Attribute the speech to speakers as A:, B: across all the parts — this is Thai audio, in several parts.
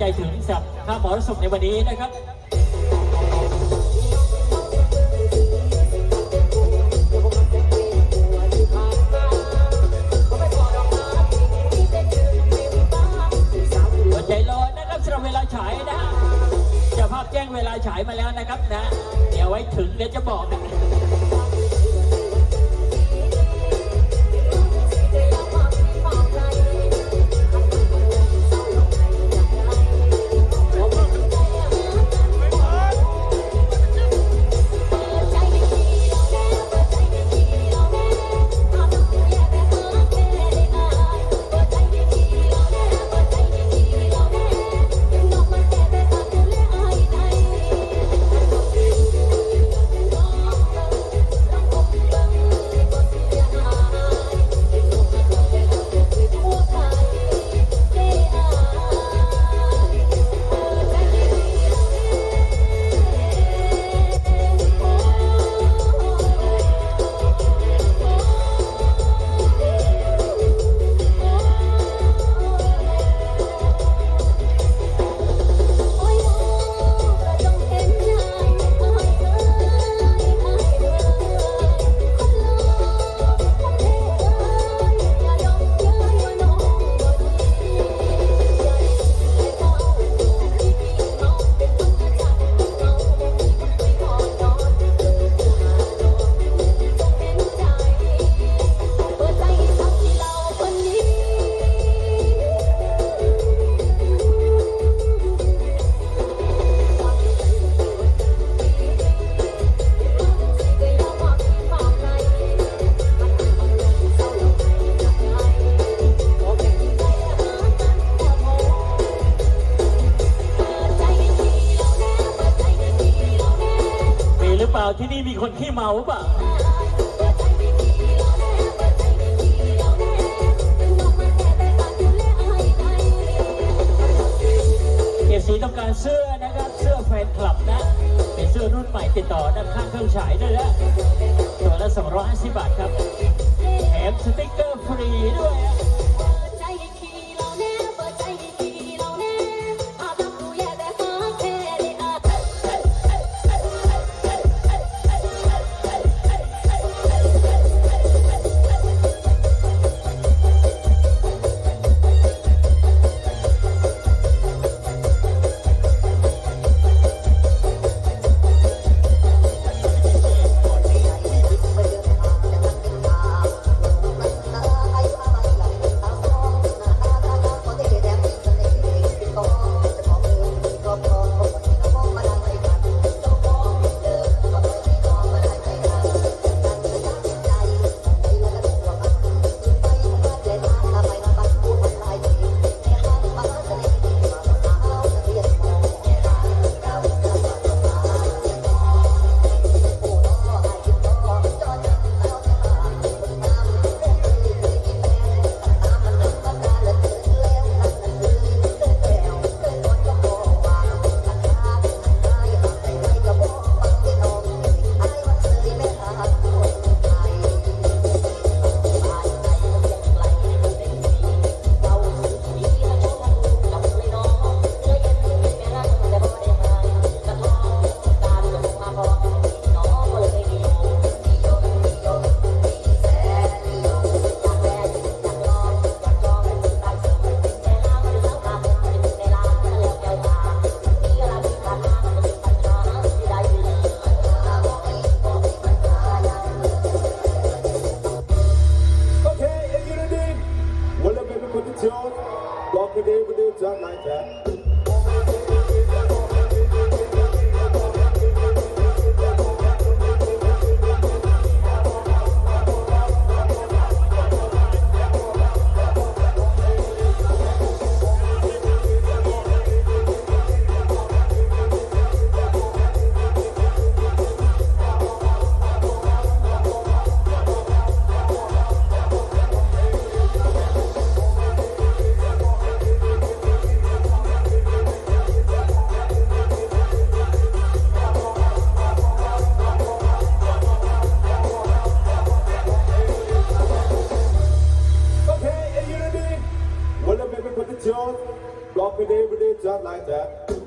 A: ใจถึงกับข้ามหมอรสุขในวันนี้นะครับหัวใจร้อนนะครับสำหรับเวลาฉายนะจะภาพแจ้งเวลาฉายมาแล้วนะครับนะ เดี๋ยวไว้ถึงเดี๋ยวจะบอกนะ เมาเปล่าเกียรติศรีต้องการเสื้อนะครับ เสื้อแฟนคลับนะ เป็นเสื้อรุ่นใหม่ติดต่อด้านข้างเครื่องฉายด้วยนะตัวละ250บาทครับ แถมสติ๊กเกอร์ฟรีด้วย
B: just like that.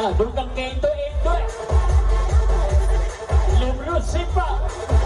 B: Ah, dulu itu
C: itu, tu, eh,